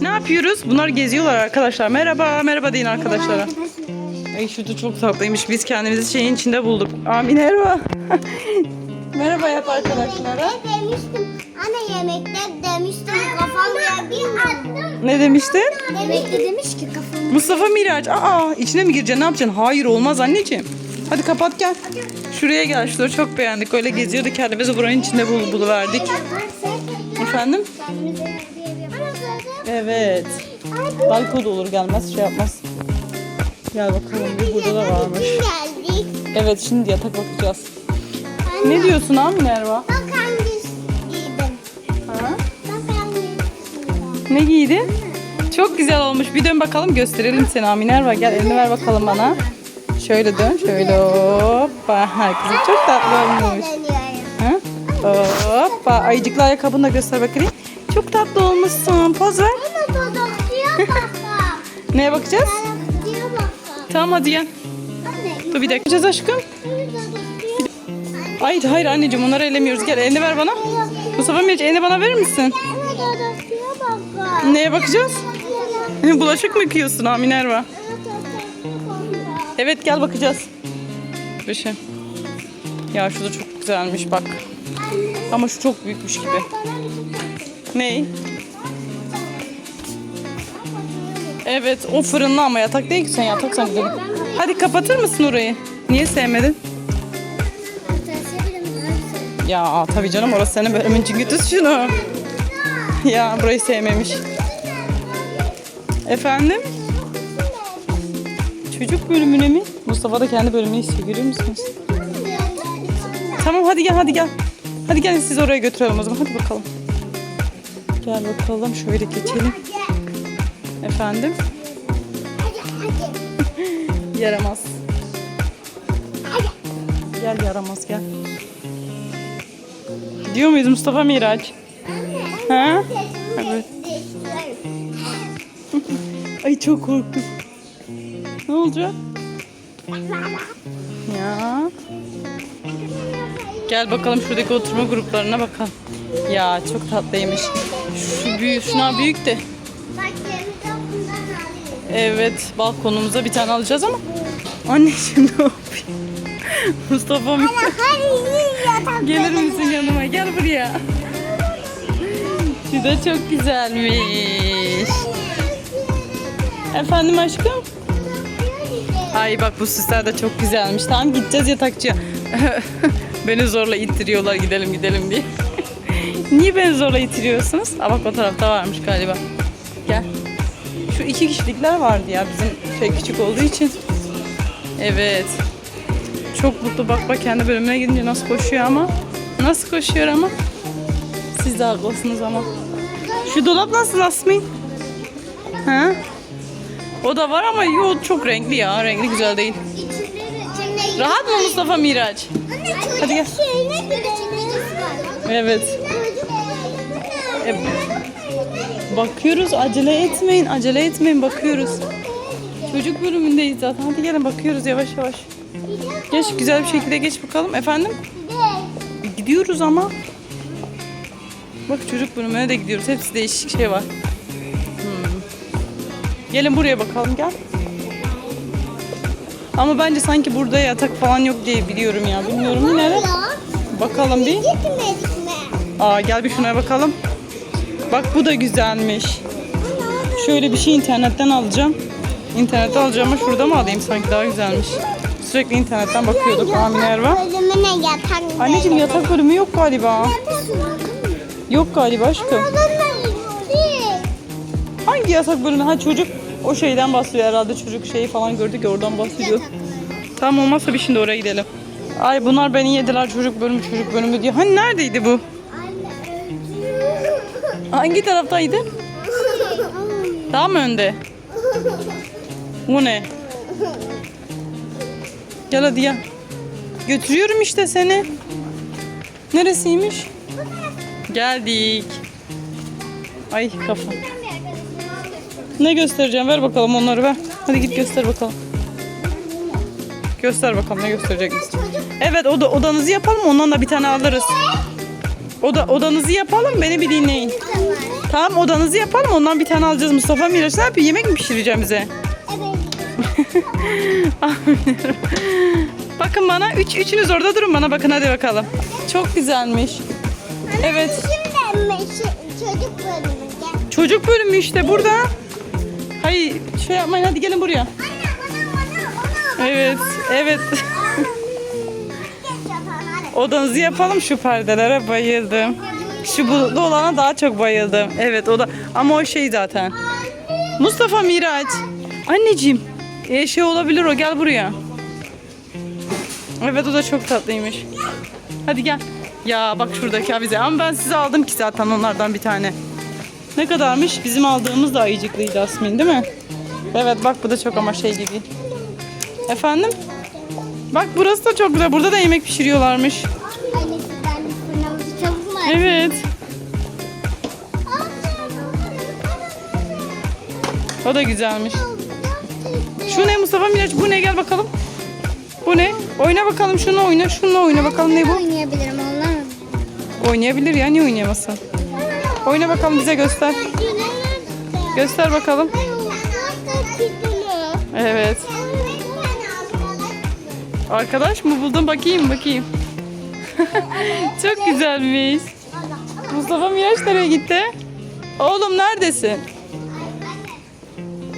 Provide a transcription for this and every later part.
Ne yapıyoruz? Bunlar geziyorlar arkadaşlar. Merhaba, merhaba deyin arkadaşlara. Ay şurada çok tatlıymış. Biz kendimizi şeyin içinde bulduk. Amin merhaba. merhaba yap arkadaşlara. Ne demiştim? Anne yemekte demiştim bir attım. Ne demiştin? Yemekte demiş ki kafamı. Mustafa Miraç. Aa içine mi gireceksin? Ne yapacaksın? Hayır olmaz anneciğim. Hadi kapat gel. Şuraya gel. Şurada çok beğendik. Öyle geziyorduk kendimizi buranın içinde bul buluverdik. Efendim? Evet. Balko da olur gelmez şey yapmaz. Gel bakalım bir burada da varmış. Geldik. Evet şimdi yatak bakacağız. Ne diyorsun Amin Erva? Bak hangisi giydim. Ha? Bak hangisi. Ne giydin? Çok güzel olmuş. Bir dön bakalım gösterelim seni Amin Erva. Gel elini ver bakalım bana. Şöyle dön. Şöyle hoppa. Herkese çok tatlı olmuş. Ha? Hoppa. Ayıcıklı ayakkabını da göster bakayım. Çok tatlı olmuşsun. Poz ver. Neye bakacağız? Tamam hadi gel. Dur bir dakika. Bakacağız aşkım. Hayır hayır anneciğim onları elemiyoruz. Gel elini ver bana. Mustafa Meriç elini bana verir misin? Neye bakacağız? Bulaşık mı yıkıyorsun Amin Erva? Evet gel bakacağız. Bir şey. Ya şu da çok güzelmiş bak. Ama şu çok büyükmüş gibi. Ney? Evet o fırınlı ama yatak değil ki sen yataksan gidelim. Hadi kapatır mısın orayı? Niye sevmedin? Ya tabii canım orası senin bölümün çünkü tut şunu. Ya burayı sevmemiş. Efendim? Çocuk bölümüne mi? Mustafa da kendi bölümünü istiyor görüyor musunuz? Tamam hadi gel hadi gel. Hadi gelin siz oraya götürelim o zaman hadi bakalım. Gel bakalım şöyle geçelim. Efendim? Yaramaz. Gel yaramaz gel. Gidiyor muyuz Mustafa Miraç? Ha? Evet. Ay çok korktum. Ne olacak? Ya. Gel bakalım şuradaki oturma gruplarına bakalım. Ya çok tatlıymış. Şu büyük, şuna büyük de. Evet, balkonumuza bir tane alacağız ama. Anneciğim ne yapayım? Mustafa mı? Gelir misin yanıma? Gel buraya. Şu da çok güzelmiş. Efendim aşkım? Ay bak bu süsler de çok güzelmiş. Tamam gideceğiz yatakçıya. beni zorla ittiriyorlar gidelim gidelim diye. Niye beni zorla ittiriyorsunuz? Aa bak o tarafta varmış galiba. Gel. Şu iki kişilikler vardı ya bizim şey küçük olduğu için. Evet. Çok mutlu bak bak kendi bölümüne gidince nasıl koşuyor ama. Nasıl koşuyor ama. Siz de haklısınız ama. Şu dolap nasıl Asmin? Ha? O da var ama yo çok renkli ya. Renkli güzel değil. Rahat mı Mustafa Miraç? Hadi gel. Evet. E, bakıyoruz acele etmeyin. Acele etmeyin bakıyoruz. Çocuk bölümündeyiz zaten. Hadi gelin bakıyoruz yavaş yavaş. Geç güzel bir şekilde geç bakalım. Efendim? Gidiyoruz ama. Bak çocuk bölümüne de gidiyoruz. Hepsi değişik şey var. Hmm. Gelin buraya bakalım gel. Ama bence sanki burada yatak falan yok diye biliyorum ya. Bilmiyorum yine de. Bakalım bir. Aa gel bir şuna bakalım. Bak bu da güzelmiş. Şöyle bir şey internetten alacağım. İnternette alacağım ama şurada mı alayım sanki daha güzelmiş. Sürekli internetten bakıyorduk Amin Erva. Bölümüne yatak Anneciğim yatak bölümü yok galiba. Yok galiba aşkım. Hangi yatak bölümü? Ha çocuk o şeyden bahsediyor herhalde. Çocuk şeyi falan gördük ya oradan bahsediyor. Tamam olmazsa bir şimdi oraya gidelim. Ay bunlar beni yediler çocuk bölümü çocuk bölümü diye. Hani neredeydi bu? Hangi taraftaydı? Daha mı önde? Bu ne? Gel hadi gel. Götürüyorum işte seni. Neresiymiş? Geldik. Ay kafa. Ne göstereceğim? Ver bakalım onları ver. Hadi git göster bakalım. Göster bakalım ne gösterecek misin? Evet oda, odanızı yapalım ondan da bir tane alırız. Oda, odanızı yapalım beni bir dinleyin. Tamam. Odanızı yapalım ondan bir tane alacağız. Mustafa Miraç ne yapıyor? Yemek mi pişireceğim bize? Evet. Bakın bana. Üç, üçünüz orada durun bana bakın hadi bakalım. Çok güzelmiş. Evet. Çocuk bölümü işte burada. Hayır şey yapmayın hadi gelin buraya. Anne bana bana bana. Evet. Evet. Odanızı yapalım şu perdelere bayıldım. Şu bulutlu olana daha çok bayıldım. Evet o da ama o şey zaten. Mustafa Miraç. Anneciğim. E, şey olabilir o gel buraya. Evet o da çok tatlıymış. Hadi gel. Ya bak şuradaki avize ama ben size aldım ki zaten onlardan bir tane. Ne kadarmış? Bizim aldığımız da ayıcıklıydı Asmin değil mi? Evet bak bu da çok ama şey gibi. Efendim? Bak burası da çok güzel. Burada da yemek pişiriyorlarmış. Fırınımızı çabuk mu? Evet. O da güzelmiş. Şu ne Mustafa Miraç? Bu ne? Gel bakalım. Bu ne? Oyna bakalım şunu oyna. Şununla oyna bakalım ne bu? Oynayabilirim onlar. Oynayabilir ya. Niye oynayamasın? Oyna bakalım bize göster. Göster bakalım. Evet. Arkadaş mı buldun? Bakayım bakayım. Çok güzelmiş. Mustafa Miraç nereye gitti? Oğlum neredesin?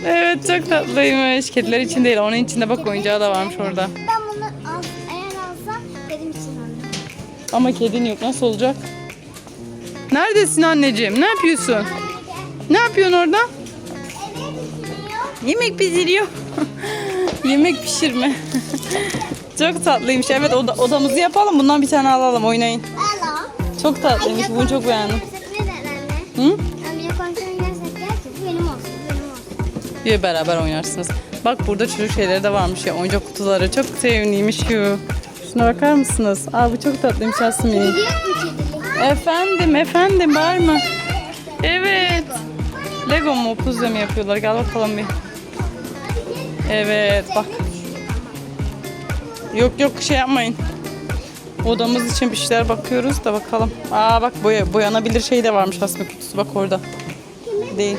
Evet çok tatlıymış. Kediler için değil. Onun içinde bak oyuncağı da varmış orada. Ben bunu eğer alsam benim için. Ama kedin yok. Nasıl olacak? Neredesin anneciğim? Ne yapıyorsun? Ne yapıyorsun orada? Yemek pişiriyor. Yemek pişirme. çok tatlıymış. Evet oda, odamızı yapalım. Bundan bir tane alalım. Oynayın. Çok tatlıymış. Bunu çok beğendim. Hı? Bir beraber oynarsınız. Bak burada çocuk şeyleri de varmış ya. Oyuncak kutuları. Çok sevimliymiş şu. Şuna bakar mısınız? Aa bu çok tatlıymış Asmin. Efendim efendim bağırma. Evet. Lego mu puzzle mi yapıyorlar? Gel bakalım bir. Evet bak. Yok yok şey yapmayın. Odamız için bir şeyler bakıyoruz da bakalım. Aa bak boya, boyanabilir şey de varmış aslında kutusu bak orada. Değil.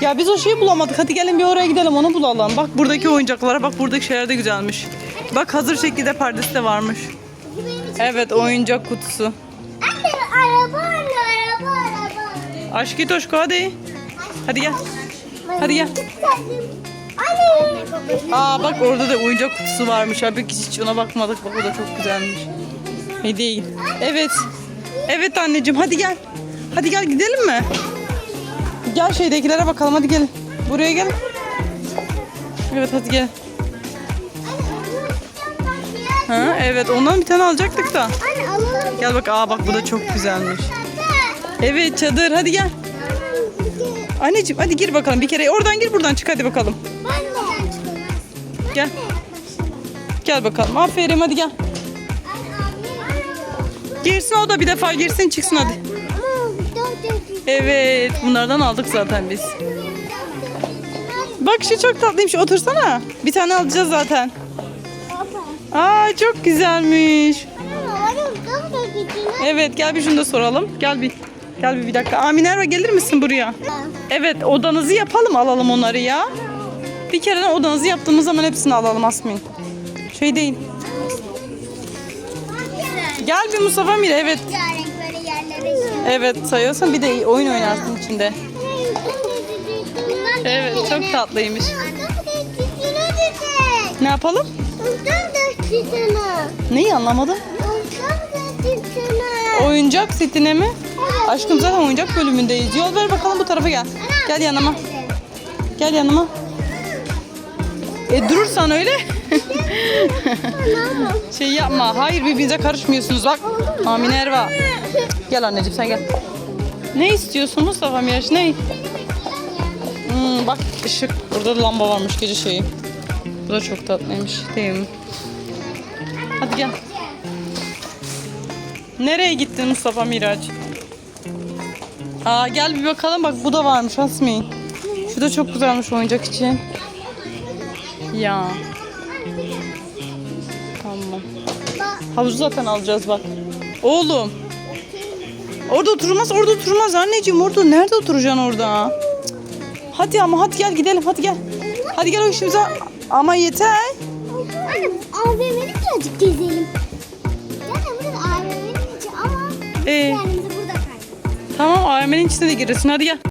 Ya biz o şeyi bulamadık. Hadi gelin bir oraya gidelim onu bulalım. Bak buradaki oyuncaklara bak buradaki şeyler de güzelmiş. Bak hazır şekilde perdesi de varmış. Evet oyuncak kutusu. Anne araba anne araba araba. Aşkı Toşko hadi. Hadi gel. Hadi gel. Anne. Aa bak orada da oyuncak kutusu varmış. Abi hiç ona bakmadık. Bak o da çok güzelmiş. Değil. Evet. Evet anneciğim hadi gel. Hadi gel gidelim mi? Gel şeydekilere bakalım hadi gelin. Buraya gel. Evet hadi gel. Ha, evet ondan bir tane alacaktık da. Anne alalım. Gel bak aa bak bu da çok güzelmiş. Evet çadır hadi gel. Anneciğim hadi gir bakalım bir kere. Oradan gir buradan çık hadi bakalım. Gel. Gel bakalım. Aferin hadi gel. Girsin o da bir defa girsin çıksın hadi. Evet bunlardan aldık zaten biz. Bak şu çok tatlıymış otursana. Bir tane alacağız zaten. Aa çok güzelmiş. Evet gel bir şunu da soralım. Gel bir. Gel bir, bir dakika. Aminerva gelir misin buraya? Evet odanızı yapalım alalım onları ya. Bir kere odanızı yaptığımız zaman hepsini alalım Asmin. Şey değil. Gel bir Mustafa Mire evet. Evet sayıyorsan bir de oyun oynarsın içinde. Evet çok tatlıymış. Ne yapalım? Neyi anlamadım? Oyuncak setine mi? Aşkım zaten oyuncak bölümündeyiz. Yol ver bakalım bu tarafa gel. Gel yanıma. Gel yanıma. E durursan öyle. şey yapma. Hayır birbirinize karışmıyorsunuz bak. Amin Erva. Gel anneciğim sen gel. Ne istiyorsun Mustafa Miraç ne? Hmm, bak ışık. Burada da lamba varmış gece şeyi. Bu da çok tatlıymış değil mi? Hadi gel. Nereye gittin Mustafa Miraç? Aa gel bir bakalım bak bu da varmış Asmin. Şu da çok güzelmiş oyuncak için. Ya. Tamam. Havuzu zaten alacağız bak. Oğlum. Orada oturulmaz, orada oturulmaz anneciğim. Orada nerede oturacaksın orada? Cık. Hadi ama hadi gel gidelim hadi gel. Hadi gel o işimize. Ama yeter. Anne AVM'ni birazcık gezelim. Yani burası AVM'nin içi ama Ee, kendimizi burada kaybettik. tamam AVM'nin içine de girersin hadi gel.